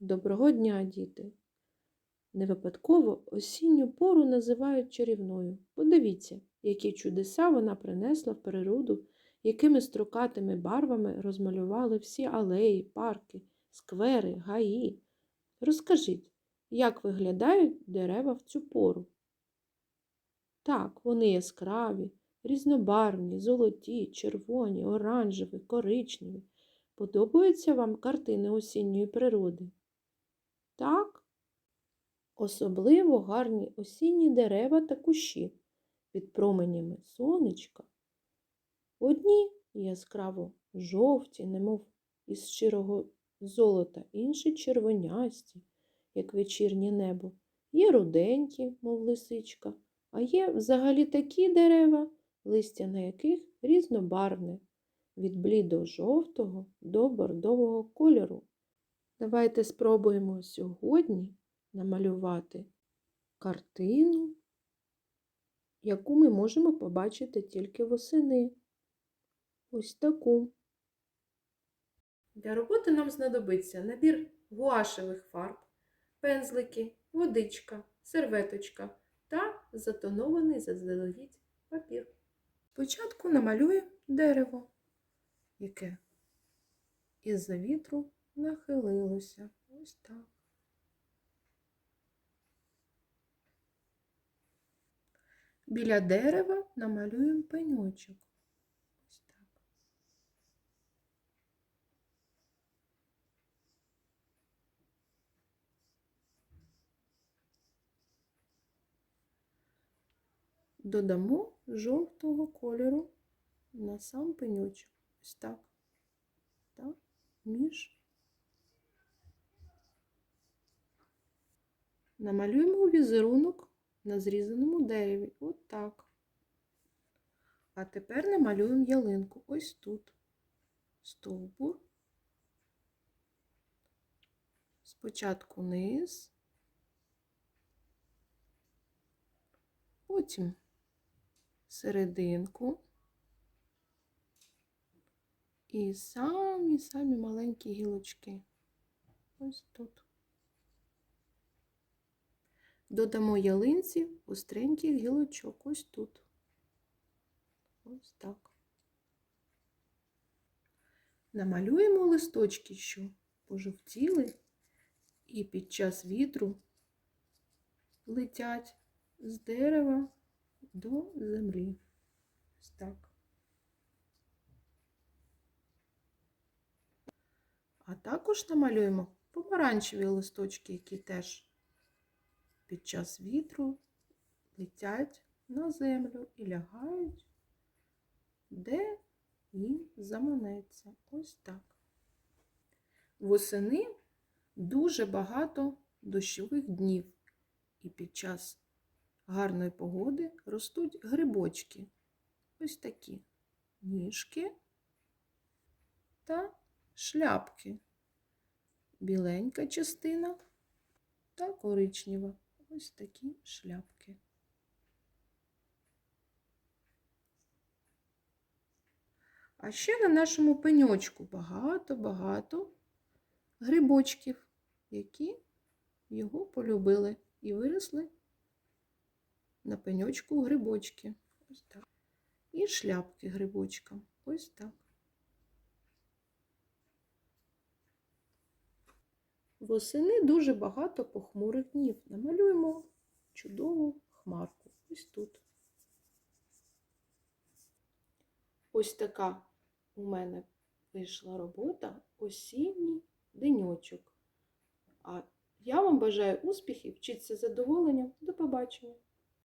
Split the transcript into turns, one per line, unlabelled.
Доброго дня, діти! Не випадково осінню пору називають чарівною. Подивіться, які чудеса вона принесла в природу, якими строкатими барвами розмалювали всі алеї, парки, сквери, гаї. Розкажіть, як виглядають дерева в цю пору? Так, вони яскраві, різнобарвні, золоті, червоні, оранжеві, коричневі. Подобаються вам картини осінньої природи? Так, особливо гарні осінні дерева та кущі під променями сонечка. Одні яскраво жовті, немов із щирого золота, інші червонясті, як вечірнє небо. Є руденькі, мов лисичка, а є взагалі такі дерева, листя на яких різнобарвне, від блідо-жовтого до бордового кольору. Давайте спробуємо сьогодні намалювати картину, яку ми можемо побачити тільки восени. Ось таку. Для роботи нам знадобиться набір гуашевих фарб, пензлики, водичка, серветочка та затонований заздалегідь папір. Спочатку намалюємо дерево, яке із-за вітру нахилилося. Ось так. Біля дерева намалюємо пеньочок. Ось так. Додамо жовтого кольору на сам пеньочок. Ось так. Так, між. Намалюємо візерунок на зрізаному дереві. От так. А тепер намалюємо ялинку ось тут. Стовбур. Спочатку низ, потім серединку і самі-самі маленькі гілочки. Ось тут. Додамо ялинці остреньких гілочок ось тут. Ось так. Намалюємо листочки, що пожовтіли і під час вітру летять з дерева до землі. Ось так. А також намалюємо помаранчеві листочки, які теж під час вітру летять на землю і лягають, де їм заманеться. Ось так. Восени дуже багато дощових днів, і під час гарної погоди ростуть грибочки. Ось такі ніжки та шляпки. Біленька частина та коричнева. Ось такі шляпки. А ще на нашому пеньочку багато-багато грибочків, які його полюбили і виросли на пеньочку грибочки. Ось так. І шляпки грибочкам. Ось так. Восени дуже багато похмурих днів. Намалюємо чудову хмарку. Ось тут. Ось така у мене вийшла робота осінній деньочок. А я вам бажаю успіхів, вчіться задоволенням. До побачення!